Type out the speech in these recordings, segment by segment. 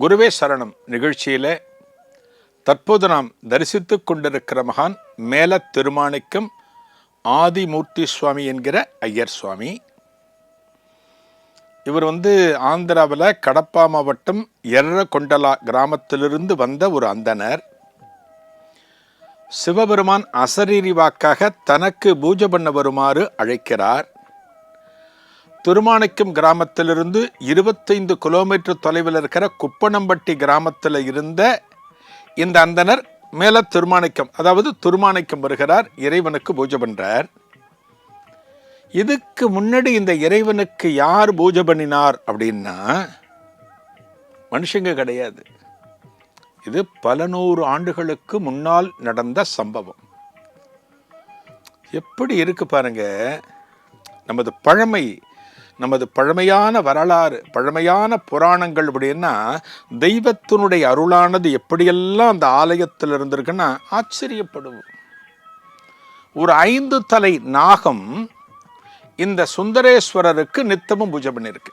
குருவே சரணம். நிகழ்ச்சியில் தற்போது நாம் தரிசித்து கொண்டிருக்கிற மகான் மேல திருமாணிக்கம் ஆதிமூர்த்தி சுவாமி என்கிற ஐயர் சுவாமி. இவர் வந்து ஆந்திராவில் கடப்பா மாவட்டம் எர்ரகொண்டலா கிராமத்திலிருந்து வந்த ஒரு அந்தனர். சிவபெருமான் அசரீரி வாக்காக தனக்கு பூஜை பண்ண வருமாறு அழைக்கிறார். திருமாணிக்கம் கிராமத்திலிருந்து இருபத்தைந்து கிலோமீட்டர் தொலைவில் இருக்கிற குப்பனம்பட்டி கிராமத்தில் இருந்த இந்த அந்தனர் மேல திருமாணிக்கம் அதாவது திருமாணிக்கம் வருகிறார் இறைவனுக்கு பூஜை பண்றார். இதுக்கு முன்னாடி இந்த இறைவனுக்கு யார் பூஜை பண்ணினார் அப்படின்னா மனுஷங்க கிடையாது. இது பல நூறு ஆண்டுகளுக்கு முன்னால் நடந்த சம்பவம். எப்படி இருக்கு பாருங்க நமது பழமை நமது பழமையான வரலாறு பழமையான புராணங்கள் அப்படின்னா தெய்வத்தினுடைய அருளானது எப்படியெல்லாம் அந்த ஆலயத்தில் இருந்திருக்குன்னா ஆச்சரியப்படுவோம். ஒரு ஐந்து தலை நாகம் இந்த சுந்தரேஸ்வரருக்கு நித்தமும் பூஜை பண்ணியிருக்கு.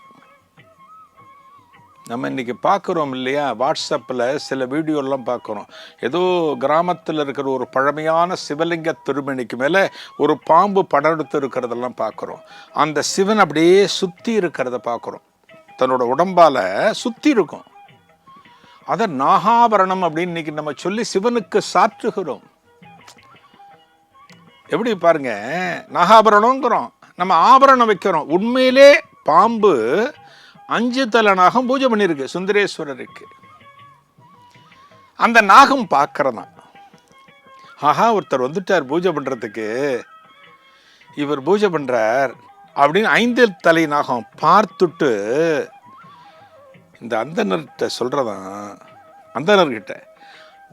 நம்ம இன்றைக்கி பார்க்குறோம் இல்லையா? வாட்ஸ்அப்பில் சில வீடியோலாம் பார்க்குறோம். ஏதோ கிராமத்தில் இருக்கிற ஒரு பழமையான சிவலிங்க திருமணிக்கு மேலே ஒரு பாம்பு படம் எடுத்து இருக்கிறதெல்லாம் பார்க்குறோம். அந்த சிவன் அப்படியே சுற்றி இருக்கிறத பார்க்குறோம். தன்னோட உடம்பால் சுற்றி இருக்கும். அதை நாகாபரணம் அப்படின்னு இன்றைக்கி நம்ம சொல்லி சிவனுக்கு சாற்றுகிறோம். எப்படி பாருங்க? நாகாபரணங்கிறோம் நம்ம ஆபரணம் வைக்கிறோம். உண்மையிலே பாம்பு அஞ்சு தலை நாகம் பூஜை பண்ணியிருக்கு சுந்தரேஸ்வரருக்கு. அந்த நாகம் பார்க்கறதான் ஆஹா ஒருத்தர் வந்துட்டார் பூஜை பண்ணுறதுக்கு இவர் பூஜை பண்ணுறார் அப்படின்னு ஐந்து தலை நாகம் பார்த்துட்டு இந்த அந்தனர்கிட்ட சொல்கிறதான் அந்தனர்கிட்ட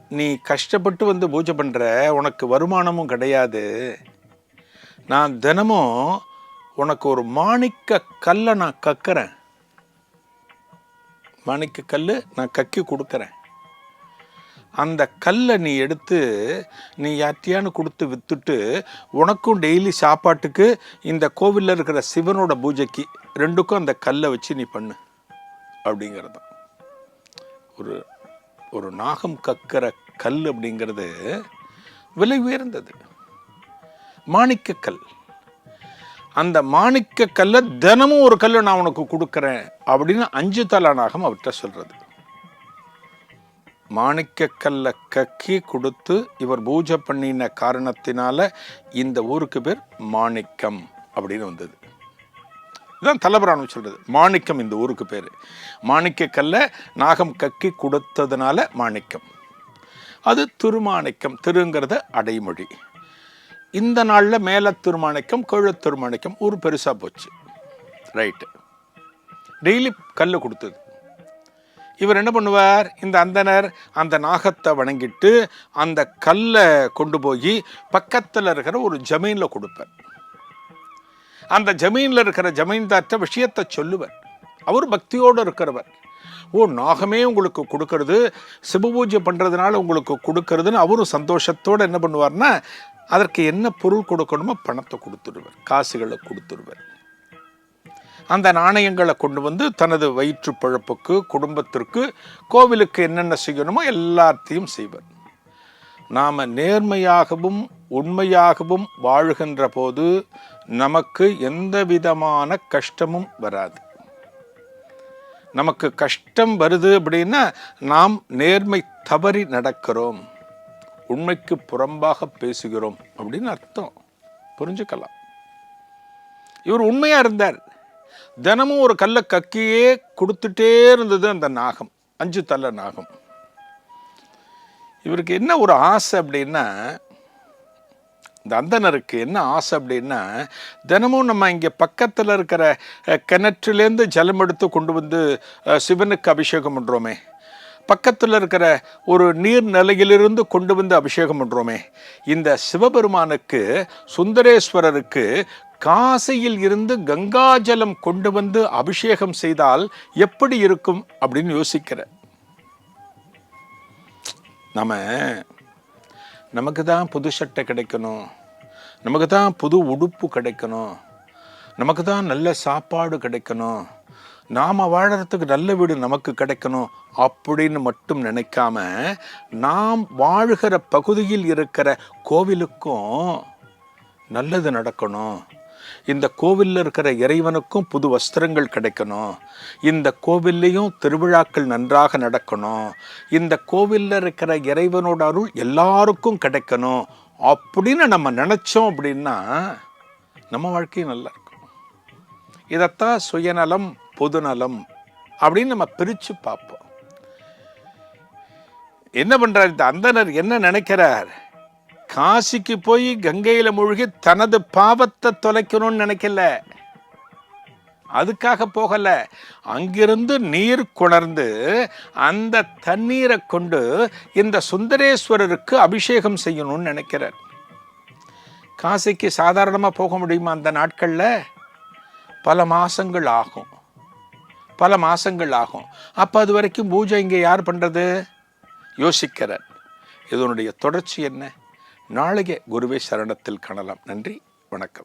நீ கஷ்டப்பட்டு வந்து பூஜை பண்ணுற உனக்கு வருமானமும் கிடையாது. நான் தினமும் உனக்கு ஒரு மாணிக்க கல்லை நான் கக்கிறேன். மணிக்கு கல் நான் கக்கி கொடுக்குறேன். அந்த கல்லை நீ எடுத்து நீ யார்ட்டியான்னு கொடுத்து விற்றுட்டு உனக்கும் டெய்லி சாப்பாட்டுக்கு இந்த கோவிலில் இருக்கிற சிவனோட பூஜைக்கு ரெண்டுக்கும் அந்த கல்லை வச்சு நீ பண்ணு. அப்படிங்கிறது ஒரு ஒரு நாகம் கக்கிற கல் அப்படிங்கிறது விலை உயர்ந்தது. மாணிக்கக்கல். அந்த மாணிக்க கல்லை தினமும் ஒரு கல்லை நான் உனக்கு கொடுக்குறேன் அப்படின்னு அஞ்சு தலா நாகம் அவர்கிட்ட சொல்றது. மாணிக்க கல்லை கக்கி கொடுத்து இவர் பூஜை பண்ணின காரணத்தினால இந்த ஊருக்கு பேர் மாணிக்கம் அப்படின்னு வந்தது. இதுதான் தலைபுராணம் சொல்றது. மாணிக்கம் இந்த ஊருக்கு பேர். மாணிக்க கல்லை நாகம் கக்கி கொடுத்ததுனால மாணிக்கம். அது திருமாணிக்கம் திருங்கிறத அடைமொழி. இந்த நாளில் மேல திருமாணிக்கம் கீழ திருமாணிக்கம் ஊர் பெருசாக போச்சு. ரைட்டு டெய்லி கல் கொடுத்தது. இவர் என்ன பண்ணுவார்? இந்த அந்தனர் அந்த நாகத்தை வணங்கிட்டு அந்த கல்லை கொண்டு போய் பக்கத்தில் இருக்கிற ஒரு ஜமீனில் கொடுப்பார். அந்த ஜமீனில் இருக்கிற ஜமீன்தார்ட்ட விஷயத்தை சொல்லுவார். அவர் பக்தியோடு இருக்கிறவர். ஓ நாகமே உங்களுக்கு கொடுக்கறது சிவபூஜை பண்ணுறதுனால உங்களுக்கு கொடுக்கறதுன்னு அவரும் சந்தோஷத்தோடு என்ன பண்ணுவார்னா அதற்கு என்ன பொருள் கொடுக்கணுமோ பணத்தை கொடுத்துடுவர் காசுகளை கொடுத்துடுவர். அந்த நாணயங்களை கொண்டு வந்து தனது வயிற்று பழப்புக்கு குடும்பத்திற்கு கோவிலுக்கு என்னென்ன செய்யணுமோ எல்லாத்தையும் செய்வர். நாம் நேர்மையாகவும் உண்மையாகவும் வாழ்கின்ற போது நமக்கு எந்த விதமான கஷ்டமும் வராது. நமக்கு கஷ்டம் வருது அப்படின்னா நாம் நேர்மை தவறி நடக்கிறோம். உண்மைக்கு புறம்பாக பேசுகிறோம் அப்படின்னு அர்த்தம். புரிஞ்சுக்கலாம். இவர் உண்மையாக இருந்தார். தினமும் ஒரு கல்லை கக்கியே கொடுத்துட்டே இருந்தது அந்த நாகம் அஞ்சு தலை நாகம். இவருக்கு என்ன ஒரு ஆசை அப்படின்னா இந்த அந்தனருக்கு என்ன ஆசை அப்படின்னா தினமும் நம்ம இங்கே பக்கத்தில் இருக்கிற கிணற்றுலேருந்து ஜலம் எடுத்து கொண்டு வந்து சிவனுக்கு அபிஷேகம் பண்ணுறோமே பக்கத்தில் இருக்கிற ஒரு நீர்நிலையிலிருந்து கொண்டு வந்து அபிஷேகம் பண்ணுறோமே இந்த சிவபெருமானுக்கு சுந்தரேஸ்வரருக்கு காசியில் இருந்து கங்காஜலம் கொண்டு வந்து அபிஷேகம் செய்தால் எப்படி இருக்கும் அப்படின்னு யோசிக்கிற. நம்ம நமக்கு தான் புது சட்டை கிடைக்கணும். நமக்கு தான் புது உடுப்பு கிடைக்கணும். நமக்கு தான் நல்ல சாப்பாடு கிடைக்கணும். நாம் வாழறதுக்கு நல்ல வீடு நமக்கு கிடைக்கணும் அப்படின்னு மட்டும் நினைக்காம நாம் வாழ்கிற பகுதியில் இருக்கிற கோவிலுக்கும் நல்லது நடக்கணும். இந்த கோவிலில் இருக்கிற இறைவனுக்கும் புது வஸ்திரங்கள் கிடைக்கணும். இந்த கோவில்லையும் திருவிழாக்கள் நன்றாக நடக்கணும். இந்த கோவிலில் இருக்கிற இறைவனோட அருள் எல்லாருக்கும் கிடைக்கணும் அப்படின்னு நம்ம நினச்சோம் அப்படின்னா நம்ம வாழ்க்கையும் நல்லா இருக்கும். இதைத்தான் சுயநலம் பொதுநலம் அப்படின்னு நம்ம பிரித்து பார்ப்போம். என்ன பண்ணுறார் இந்த அந்தனர்? என்ன நினைக்கிறார்? காசிக்கு போய் கங்கையில் மூழ்கி தனது பாவத்தை தொலைக்கணும்னு நினைக்கல. அதுக்காக போகல. அங்கிருந்து நீர் குணர்ந்து அந்த தண்ணீரை கொண்டு இந்த சுந்தரேஸ்வரருக்கு அபிஷேகம் செய்யணும்னு நினைக்கிறார். காசிக்கு சாதாரணமாக போக முடியுமா அந்த நாட்களில்? பல மாதங்கள் ஆகும். பல மாதங்கள் ஆகும். அப்போ அது வரைக்கும் பூஜை இங்கே யார் பண்ணுறது யோசிக்கிறார் இதனுடைய தொடர்ச்சி என்ன? நாளைய குருவே சரணத்தில் காணலாம். நன்றி. வணக்கம்.